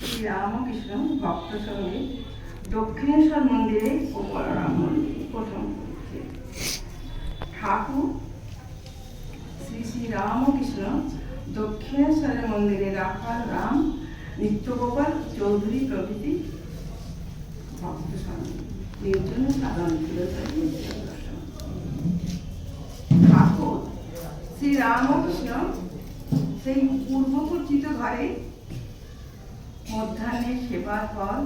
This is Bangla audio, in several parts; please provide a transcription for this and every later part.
শ্রী রামকৃষ্ণ ভক্ত সঙ্গে দক্ষিণেশ্বর মন্দিরে ও বলরাম মন্দিরে প্রথম ঠাকুর শ্রী শ্রী রামকৃষ্ণ দক্ষিণেশ্বরের মন্দিরে রাখাল রাম নিত্যগোপাল চৌধুরী প্রভৃতি ভক্ত ছিল ঠাকুর শ্রী রামকৃষ্ণ সেই পূর্বপরিচিত ঘরে মধ্যাহ্নে সেবার পর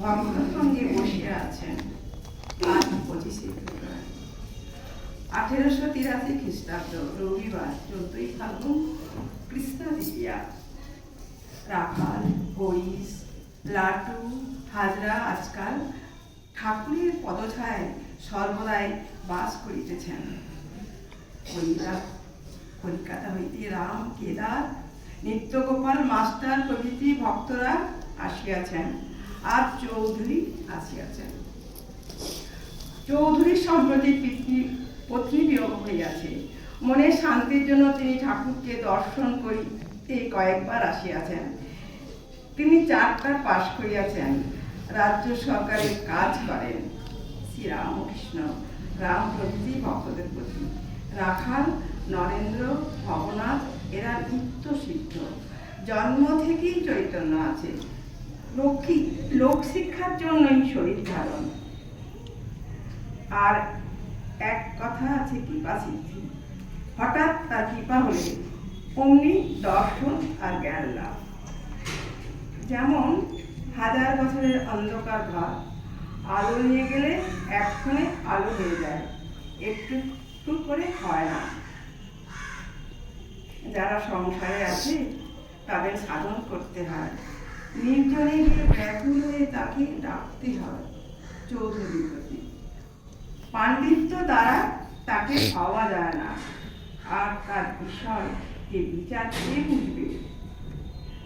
ভক্ত সঙ্গে বসে আছেন আজ পঁচিশে আঠেরোশো তিরাশি খ্রিস্টাব্দ রবিবার চোদ্দই ফাল্গুন কৃষ্ণ দ্বিতীয়া। রাখাল হরিশ লাটু হাজরা আজকাল ঠাকুরের পদছায় সর্বদাই বাস করিতেছেন। কলিকাতা হইতে রাম, কেদার, নিত্যগোপাল, মাস্টার, প্রভৃতি ভক্তরা আসিয়াছেন আর চৌধুরী আসিয়াছেন। চৌধুরীর সম্প্রতি পিতৃ, পত্নী বিয়োগ হইয়াছে। মনে শান্তির জন্য তিনি ঠাকুরকে দর্শন করিতে কয়েকবার আসিয়াছেন। তিনি চারটা পাশ করিয়াছেন। রাজ্য সরকারের কাজ করেন। শ্রীরামকৃষ্ণ রাম প্রভৃতি ভক্তদের প্রতি। রাখাল, নরেন্দ্র, ভবনাথ, এরা নিত্য সিদ্ধ। জন্ম থেকেই চৈতন্য আছে। লক্ষ্মী, লোক শিক্ষার জন্যই শরীর ধারণ। আর এক কথা আছে কৃপা সিদ্ধি। হঠাৎ তার কৃপা হলে অমনি দর্শন আর জ্ঞান লাভ। যেমন হাজার বছরের অন্ধকার ভাব, আলো নিয়ে গেলে এক্ষণে আলো হয়ে যায়, একটু একটু করে হয় না। যারা সংসারে আছে, তাদের সাধন করতে হয়। নির্জনে গিয়ে ব্যাকুল হয়ে তাকে ডাকতে হয়, চৌধুরী প্রতি। পাণ্ডিত্য দ্বারা তাকে পাওয়া যায় না, আর তার বিষয় যে বিচার কে বুঝবে?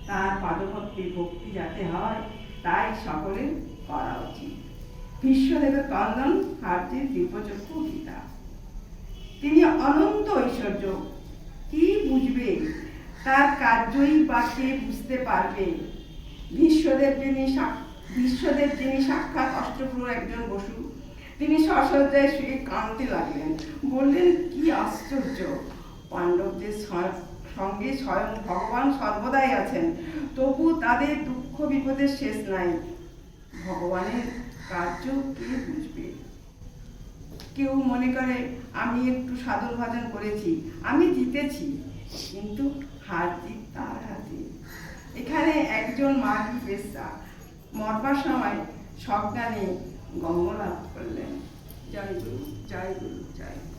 তার পাদভক্তি ভক্তি যাতে হয়, তাই সকলের করা উচিত। বিশ্বদেবের কন্দন হার্যের দিব্যচক্ষু গীতা। তিনি অনন্ত ঐশ্বর্য। কি বুঝবে? তার কার্যই বা কে বুঝতে পারবে? বিশ্বদেব যিনি বিশ্বদেব যিনি সাক্ষাৎ অষ্টপ্রহর একজন বসু, তিনি সশয্যায় শুয়ে কাঁদতে লাগলেন। বললেন, কি আশ্চর্য! পাণ্ডবদের সঙ্গে স্বয়ং ভগবান সর্বদাই আছেন। তবু তাদের দুঃখ বিপদের শেষ নাই। ভগবানের কার্য কে বুঝবে? কেউ মনে করে, আমি একটু সাধন ভাজন করেছি, আমি জিতেছি, কিন্তু হার জিত তার হাতে। এখানে একজন মা কি বেশ্যা মরবার সময় সজ্ঞানে গঙ্গলাভ করলেন। জয় গুরু জয় গুরু জয় গুরু।